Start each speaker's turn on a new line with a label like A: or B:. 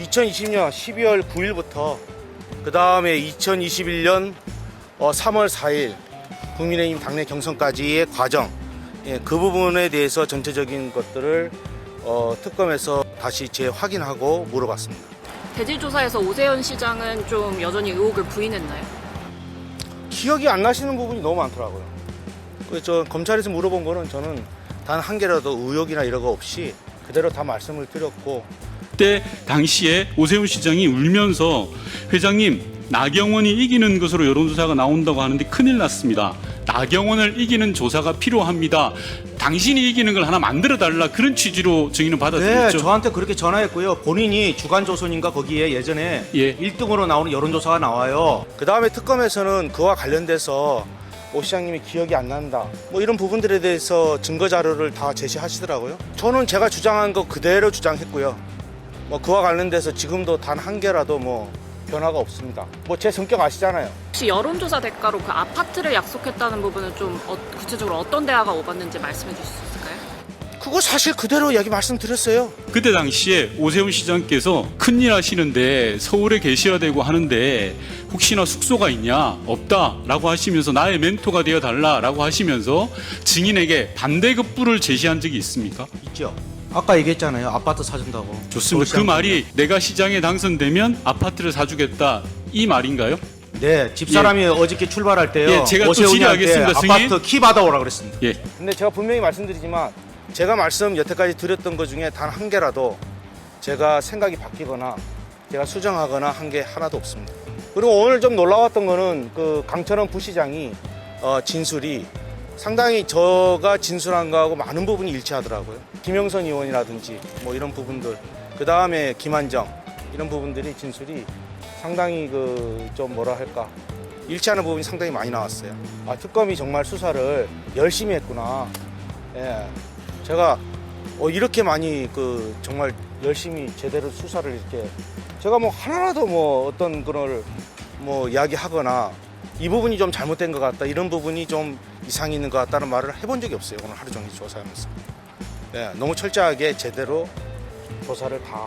A: 2020년 12월 9일부터 그 다음에 2021년 3월 4일 국민의힘 당내 경선까지의 과정 예, 그 부분에 대해서 전체적인 것들을 어, 특검에서 다시 재확인하고 물어봤습니다.
B: 대질조사에서 오세훈 시장은 좀 여전히 의혹을 부인했나요?
A: 기억이 안 나시는 부분이 너무 많더라고요. 그래서 저 검찰에서 물어본 거는 저는 단 한 개라도 의혹이나 이런 거 없이 그대로 다 말씀을 드렸고
C: 그때 당시에 오세훈 시장이 울면서 회장님 나경원이 이기는 것으로 여론조사가 나온다고 하는데 큰일 났습니다. 나경원을 이기는 조사가 필요합니다. 당신이 이기는 걸 하나 만들어 달라 그런 취지로 증인은
D: 네,
C: 받아들였죠.
D: 저한테 그렇게 전화했고요. 본인이 주간조선인가 거기에 예전에
C: 예.
D: 1등으로 나오는 여론조사가 나와요.
A: 그 다음에 특검에서는 그와 관련돼서 오 시장님이 기억이 안 난다. 뭐 이런 부분들에 대해서 증거 자료를 다 제시하시더라고요. 저는 제가 주장한 거 그대로 주장했고요. 뭐 그와 관련돼서 지금도 단 한 개라도 뭐 변화가 없습니다. 뭐 제 성격 아시잖아요.
B: 혹시 여론조사 대가로 그 아파트를 약속했다는 부분은 좀 어- 구체적으로 어떤 대화가 오갔는지 말씀해 주실 수 있을까요?
A: 그거 사실 그대로 이야기 말씀드렸어요.
C: 그때 당시에 오세훈 시장께서 큰일 하시는데 서울에 계셔야 되고 하는데 혹시나 숙소가 있냐 없다라고 하시면서 나의 멘토가 되어 달라라고 하시면서 증인에게 반대급부를 제시한 적이 있습니까?
D: 있죠. 아까 얘기했잖아요. 아파트 사준다고.
C: 좋습니다. 그 말이 내가 시장에 당선되면 아파트를 사주겠다 이 말인가요?
D: 네, 집사람이 어저께 출발할 때요.
C: 예, 제가 또
D: 오세훈이한테
C: 질의하겠습니다, 승인.
D: 아파트 키 받아오라 그랬습니다.
C: 예.
A: 근데 제가 분명히 말씀드리지만 제가 말씀 여태까지 드렸던 것 중에 단 한 개라도 제가 생각이 바뀌거나 제가 수정하거나 한 게 하나도 없습니다. 그리고 오늘 좀 놀라웠던 거는 그 강철원 부시장이 어, 진술이 상당히 저가 진술한 거하고 많은 부분이 일치하더라고요. 김영선 의원이라든지 뭐 이런 부분들 그 다음에 김한정 이런 부분들이 진술이 상당히 그 좀 뭐라 할까 일치하는 부분이 상당히 많이 나왔어요. 아 특검이 정말 수사를 열심히 했구나. 예, 제가 어, 이렇게 많이 그 정말 열심히 제대로 수사를 이렇게 제가 뭐 하나라도 뭐 어떤 그걸 뭐 이야기하거나 이 부분이 좀 잘못된 것 같다 이런 부분이 좀 이상이 있는 것 같다는 말을 해본 적이 없어요 오늘 하루 종일 조사하면서. 예, 너무 철저하게 제대로 조사를 다